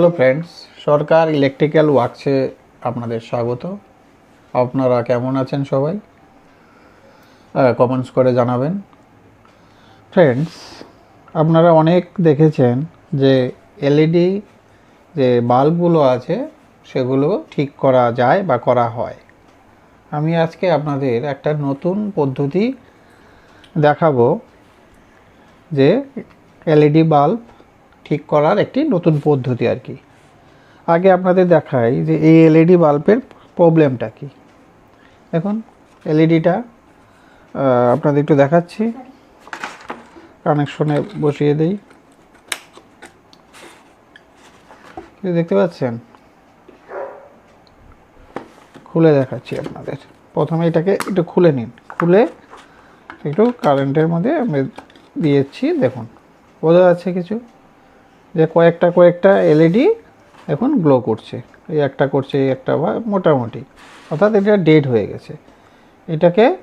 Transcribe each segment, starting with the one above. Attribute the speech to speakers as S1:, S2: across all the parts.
S1: Hello friends, Sarkar electrical ওয়ার্কসে আপনাদের স্বাগত। আপনারা কেমন আছেন সবাই? কমেন্টস করে জানাবেন। ফ্রেন্ডস, আপনারা অনেক দেখেছেন যে এলইডি যে বাল্বগুলো আছে, সেগুলো ঠিক করা যায় বা করা হয়। আমি আজকে আপনাদের একটা নতুন পদ্ধতি দেখাবো যে এলইডি বাল্ব ঠিক করার একটি নতুন পদ্ধতি আর কি। আগে আপনাদের দেখাই যে এই এলইডি বাল্বের প্রবলেমটা কি। দেখুন, এলইডিটা আপনাদের একটু দেখাচ্ছি। কানেকশনে বসিয়ে দেই। দেখতে পাচ্ছেন? খুলে দেখাচ্ছি আপনাদের। প্রথমে এটাকে একটু খুলে নিন। খুলে একটু কারেন্টের মধ্যে আমি দিয়েছি, দেখুন। বোঝা যাচ্ছে কিছু? যে কয়েকটা কয়েকটা এলইডি এখন গ্লো করছে। এই একটা করছে, এই একটা বা মোটামুটি। অর্থাৎ এটা ডেড হয়ে গেছে। এটাকে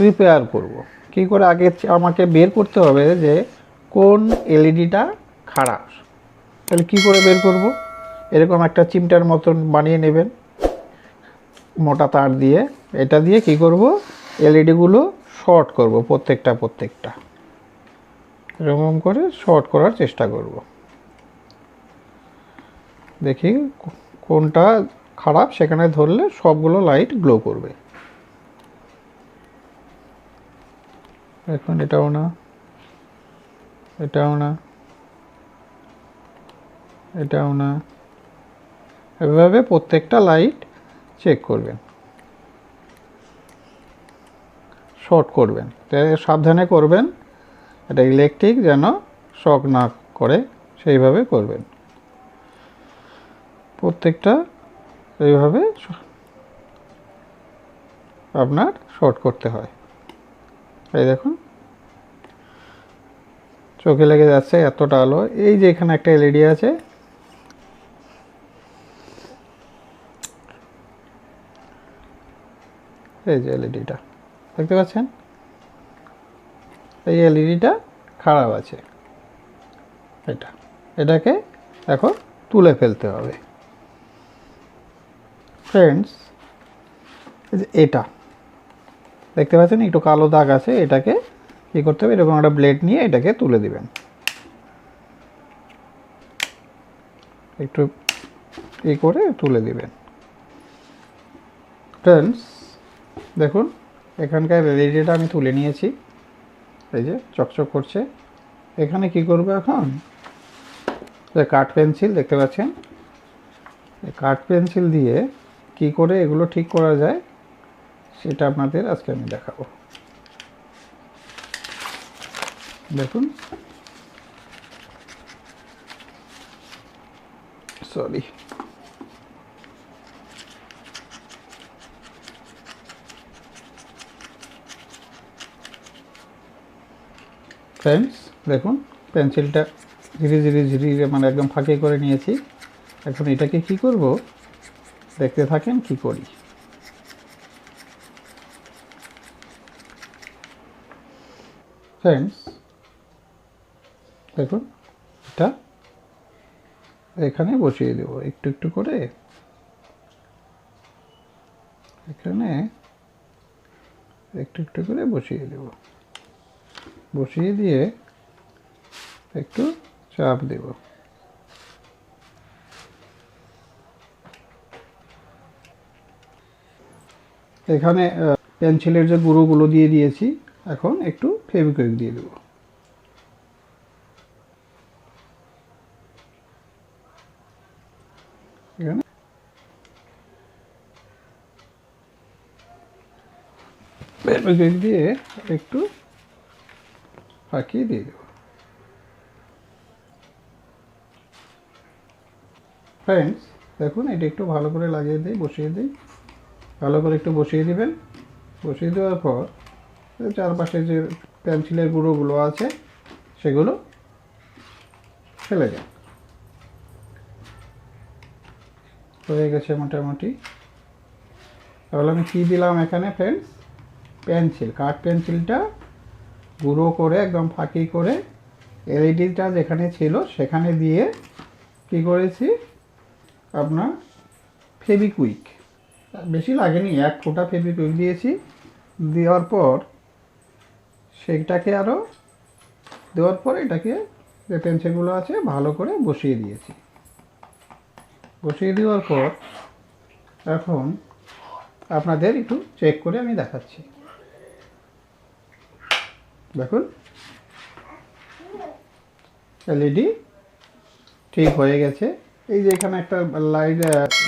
S1: রিপেয়ার করব। কি করে আগে আমাকে বের করতে হবে যে কোন এলইডিটা খারাপ। তাহলে কি করে বের করব? এরকম একটা চিমটার মতন বানিয়ে নেবেন। মোটা তার দিয়ে। এটা দিয়ে কি করব? এলইডিগুলো শর্ট করব প্রত্যেকটা প্রত্যেকটা। এরকম করে শর্ট করার চেষ্টা করব। দেখি কোনটা খারাপ, সেখানে ধরলে সবগুলো লাইট গ্লো করবে। এখন এটাও না এটাও না এটাও না। এভাবে প্রত্যেকটা লাইট চেক করবেন। শর্ট করবেন। সাবধানে করবেন, এটা ইলেকট্রিক যেন শক না করে, সেইভাবে করবেন। প্রত্যেকটা এইভাবে আপনার শর্ট করতে হয়। এই দেখুন। চোখে লেগে যাচ্ছে এতটা আলো। এই যে এখানে একটা এলইডি আছে। এই যে এলইডিটা। দেখতে পাচ্ছেন? এই এলইডিটা খারাপ আছে। এটা। এটাকে এখন তুলে ফেলতে হবে। ফ্রেন্ডস এটা। দেখতে পাচ্ছেন, একটু কালো দাগ আছে, এটাকে কী করতে হবে, এরকম একটা ব্লেড নিয়ে এটাকে তুলে দিবেন। একটু ই করে তুলে দিবেন। ফ্রেন্ডস দেখুন, এখানকার রেডিটা আমি তুলে নিয়েছি। এই যে, চকচক করছে। এখানে কি করব এখন? কাঠ পেন্সিল দেখতে পাচ্ছেন? কাঠ পেন্সিল দিয়ে কি করে এগুলো ঠিক করা যায়, সেটা আপনাদের আজকে আমি দেখাবো। দেখুন। সরি ফ্রেন্ডস দেখুন পেন্সিলটা ধীরে ধীরে ধীরে মানে একদম ফাঁকে করে নিয়েছি। এখন এটাকে কি করব? দেখতে থাকেন, কি করি? ফ্রেন্ডস দেখুন, এটা এখানে বসিয়ে দেব, একটু একটু করে। এখানে একটু একটু করে বসিয়ে দেব। বসিয়ে দিয়ে একটু চাপ দেব। এখানে পেন্সিলের যে গুঁড়োগুলো দিয়ে দিয়েছি, এখন একটু ফেভিকুইক দিয়ে দেব। দিয়ে একটু ফাঁকিয়ে দিয়ে দেব। ফ্রেন্ডস দেখুন, এটা একটু ভালো করে লাগিয়ে দিই, বসিয়ে দিই। ভালো করে একটু বসিয়ে দিবেন। বসিয়ে দেওয়ার পর, চারপাশে যে পেন্সিলের গুঁড়োগুলো আছে, সেগুলো ফেলে যান হয়ে গেছে মোটামুটি। তাহলে আমি কী দিলাম এখানে ফ্রেন্ডস পেন্সিল কাঠ পেন্সিলটা গুঁড়ো করে, একদম ফাঁকি করে এলইডিটা যেখানে ছিল, সেখানে দিয়ে কি করেছি? আপনার ফেবিকুইক বেশি লাগেনি, এক ফোঁটা ফেবিকুইক দিয়েছি। দেওয়ার পর সেইটাকে আরও দেওয়ার পর এটাকে যে পেন্সিলগুলো আছে ভালো করে বসিয়ে দিয়েছি। বসিয়ে দেওয়ার পর এখন আপনাদের একটু চেক করে আমি দেখাচ্ছি। দেখুন। এলইডি ঠিক হয়ে গেছে। এই যে এখানে একটা লাইট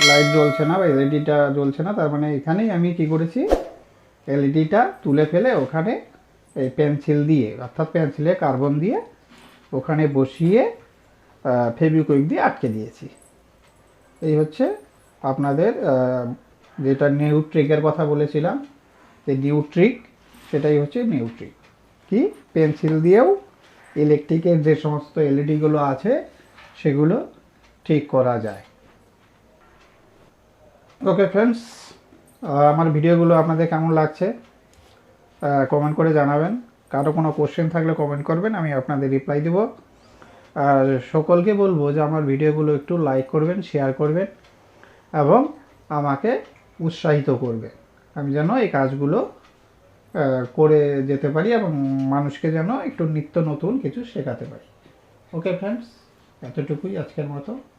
S1: লাইট জ্বলছে না বা এলইডিটা জ্বলছে না, তার মানে এখানেই আমি কি করেছি? এলইডিটা তুলে ফেলে ওখানে এই পেন্সিল দিয়ে, অর্থাৎ পেন্সিলে কার্বন দিয়ে ওখানে বসিয়ে ফেবিকুইক দিয়ে আটকে দিয়েছি। এই হচ্ছে আপনাদের যেটা নিউট্রিকের কথা বলেছিলাম এই নিউট্রিক সেটাই হচ্ছে নিউট্রিক কি? পেন্সিল দিয়েও ইলেকট্রিকের যে সমস্ত এলইডিগুলো আছে, সেগুলো ঠিক করা যায়। ওকে ফ্রেন্ডস আমার ভিডিওগুলো আপনাদের কেমন লাগছে কমেন্ট করে জানাবেন। কারও কোনো কোশ্চেন থাকলে কমেন্ট করবেন, আমি আপনাদের রিপ্লাই দেব। আর সকলকে বলব যে আমার ভিডিওগুলো একটু লাইক করবেন শেয়ার করবেন এবং আমাকে উৎসাহিত করবে আমি যেন এই কাজগুলো করে যেতে পারি এবং মানুষকে যেন একটু নিত্য নতুন কিছু শেখাতে পারি। ওকে ফ্রেন্ডস এতটুকুই আজকের মতো।